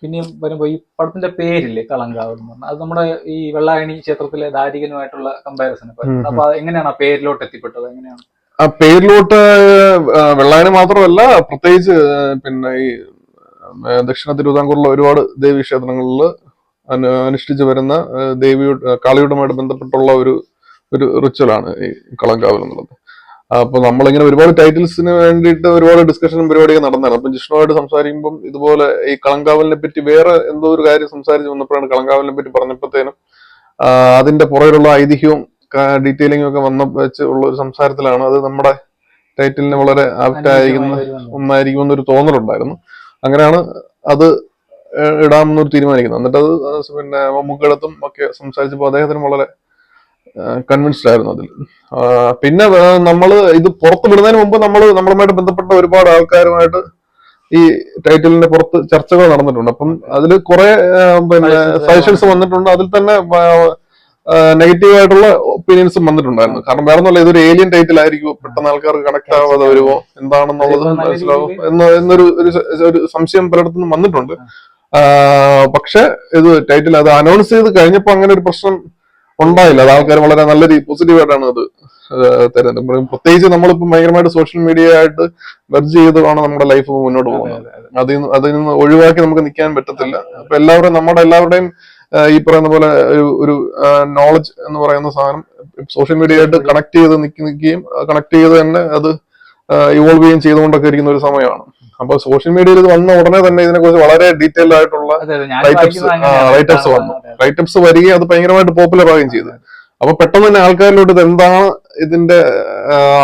പിന്നെയും വരുമ്പോ ഈ പടത്തിന്റെ പേരില്ലേ കളങ്കാവ് എന്ന് പറഞ്ഞാൽ അത് നമ്മുടെ ഈ വെള്ളായണി ക്ഷേത്രത്തിലെ ദാരികനുമായിട്ടുള്ള കമ്പാരിസൺ. അപ്പൊ എങ്ങനെയാണ് ആ പേരിലോട്ട് എത്തിപ്പെട്ടത്? എങ്ങനെയാണ്? ആ പേരിലോട്ട് വെള്ളായണി മാത്രമല്ല പ്രത്യേകിച്ച് പിന്നെ ഈ ദക്ഷിണ തിരുവിതാംകൂറിലെ ഒരുപാട് ദേവീ ക്ഷേത്രങ്ങളിൽ അനുഷ്ഠിച്ചു വരുന്ന ദേവിയുടെ കാളിയുടമായിട്ട് ബന്ധപ്പെട്ടുള്ള ഒരു ഒരു റിച്വലാണ് ഈ കളങ്കാവൽ എന്നുള്ളത്. അപ്പൊ നമ്മളിങ്ങനെ ഒരുപാട് ടൈറ്റിൽസിന് വേണ്ടിയിട്ട് ഒരുപാട് ഡിസ്കഷനും പരിപാടിയൊക്കെ നടന്നതാണ് അപ്പൊ ജിഷ്ണുവായിട്ട് സംസാരിക്കുമ്പോൾ ഇതുപോലെ ഈ കളങ്കാവലിനെ പറ്റി വേറെ എന്തോ ഒരു കാര്യം സംസാരിച്ച് വന്നപ്പോഴാണ് കളങ്കാവലിനെ പറ്റി പറഞ്ഞപ്പോഴത്തേനും അതിന്റെ പുറകിലുള്ള ഐതിഹ്യവും ഡീറ്റെയിലിംഗും ഒക്കെ വന്ന വെച്ച് ഉള്ള ഒരു സംസാരത്തിലാണ് അത് നമ്മുടെ ടൈറ്റിലിന് വളരെ ആപ്റ്റ് ആയിരിക്കുന്ന അനുയോജ്യമായി വരുമെന്ന്. ഒന്നായിരിക്കുമെന്നൊരു തോന്നലുണ്ടായിരുന്നു അങ്ങനെയാണ് അത് ഇടാമെന്നൊരു തീരുമാനിക്കുന്നത് എന്നിട്ട് അത് പിന്നെ മമ്മൂക്കടത്തും ഒക്കെ സംസാരിച്ചപ്പോൾ അദ്ദേഹത്തിന് വളരെ കൺവിൻസ്ഡ് ആയിരുന്നു അതിൽ പിന്നെ നമ്മൾ ഇത് പുറത്ത് വിടുന്നതിന് മുമ്പ് നമ്മൾ നമ്മളുമായിട്ട് ബന്ധപ്പെട്ട ഒരുപാട് ആൾക്കാരുമായിട്ട് ഈ ടൈറ്റിലിന്റെ പുറത്ത് ചർച്ചകൾ നടന്നിട്ടുണ്ട്. അപ്പം അതിൽ കുറെ പിന്നെ സജഷൻസ് വന്നിട്ടുണ്ട്. അതിൽ തന്നെ നെഗറ്റീവ് ആയിട്ടുള്ള ഒപ്പീനിയൻസും വന്നിട്ടുണ്ടായിരുന്നു. കാരണം വേറെ ഒന്നുമല്ല ഇതൊരു ഏലിയൻ ടൈറ്റിൽ ആയിരിക്കുമോ പെട്ടെന്ന് ആൾക്കാർക്ക് കണക്ട് ആവാതെ വരുമോ? എന്താണെന്നുള്ളത് മനസ്സിലാവും. എന്നൊരു ഒരു സംശയം പലയിടത്തുനിന്നും വന്നിട്ടുണ്ട്. പക്ഷെ ഇത് ടൈറ്റിൽ അത് അനൗൺസ് ചെയ്ത് കഴിഞ്ഞപ്പോ അങ്ങനെ ഒരു പ്രശ്നം ഉണ്ടായില്ല. അത് ആൾക്കാർ വളരെ നല്ല രീതി പോസിറ്റീവ് ആയിട്ടാണ് അത് തരുന്നത്. പ്രത്യേകിച്ച് നമ്മളിപ്പോ ഭയങ്കരമായിട്ട് സോഷ്യൽ മീഡിയ ആയിട്ട് വെർജ് ചെയ്തതാണ് നമ്മുടെ ലൈഫ് മുന്നോട്ട് പോകുന്നത്. അതെ, അതെ. അതിൽ നിന്ന് അതിൽ നിന്ന് ഒഴിവാക്കി നമുക്ക് നിൽക്കാൻ പറ്റത്തില്ല. അപ്പൊ എല്ലാവരും നമ്മുടെ എല്ലാവരുടെയും ഈ പറയുന്ന പോലെ ഒരു ഒരു നോളജ് എന്ന് പറയുന്ന സാധനം സോഷ്യൽ മീഡിയ ആയിട്ട് കണക്ട് ചെയ്ത് നിൽക്കി നിൽക്കുകയും കണക്ട് ചെയ്ത് തന്നെ അത് ഇവോൾവ് ചെയ്യുകയും ചെയ്തുകൊണ്ടൊക്കെ ഇരിക്കുന്ന ഒരു സമയമാണ്. അപ്പൊ സോഷ്യൽ മീഡിയയിൽ ഇത് വന്ന ഉടനെ തന്നെ ഇതിനെക്കുറിച്ച് വളരെ ഡീറ്റെയിൽ ആയിട്ടുള്ള റൈറ്റപ്സ് ആ, വന്നു. റൈറ്റപ്സ് വരികയും അത് ഭയങ്കരമായിട്ട് പോപ്പുലർ ആവുകയും ചെയ്തു. അപ്പൊ പെട്ടെന്ന് തന്നെ ആൾക്കാരിലോട്ട് ഇത് എന്താണ് ഇതിന്റെ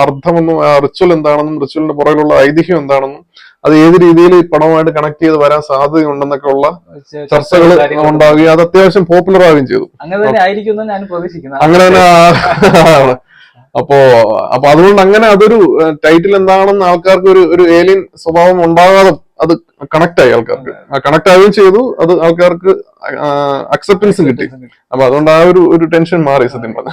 അർത്ഥമെന്നും റിച്വൽ എന്താണെന്നും റിച്വലിന്റെ പുറകിലുള്ള ഐതിഹ്യം എന്താണെന്നും അത് ഏത് രീതിയിൽ ഈ പടവുമായിട്ട് കണക്ട് ചെയ്ത് വരാൻ സാധ്യതയുണ്ടെന്നൊക്കെ ഉള്ള ചർച്ചകൾ ഉണ്ടാവുകയും അത് അത്യാവശ്യം പോപ്പുലർ ആവുകയും ചെയ്തു. അങ്ങനെ തന്നെ അപ്പോ അപ്പൊ അതുകൊണ്ട് അങ്ങനെ അതൊരു ടൈറ്റിൽ എന്താണെന്ന് ആൾക്കാർക്ക് ഒരു ഒരു ഏലിയൻ സ്വഭാവം ഉണ്ടാകാതെ അത് കണക്ട് ആയി ആൾക്കാർക്ക്. കണക്ട് ആവുകയും ചെയ്തു അത് ആൾക്കാർക്ക് അക്സെപ്റ്റൻസും കിട്ടി. അപ്പൊ അതുകൊണ്ട് ആ ഒരു ഒരു ടെൻഷൻ മാറി സത്യം പറഞ്ഞ.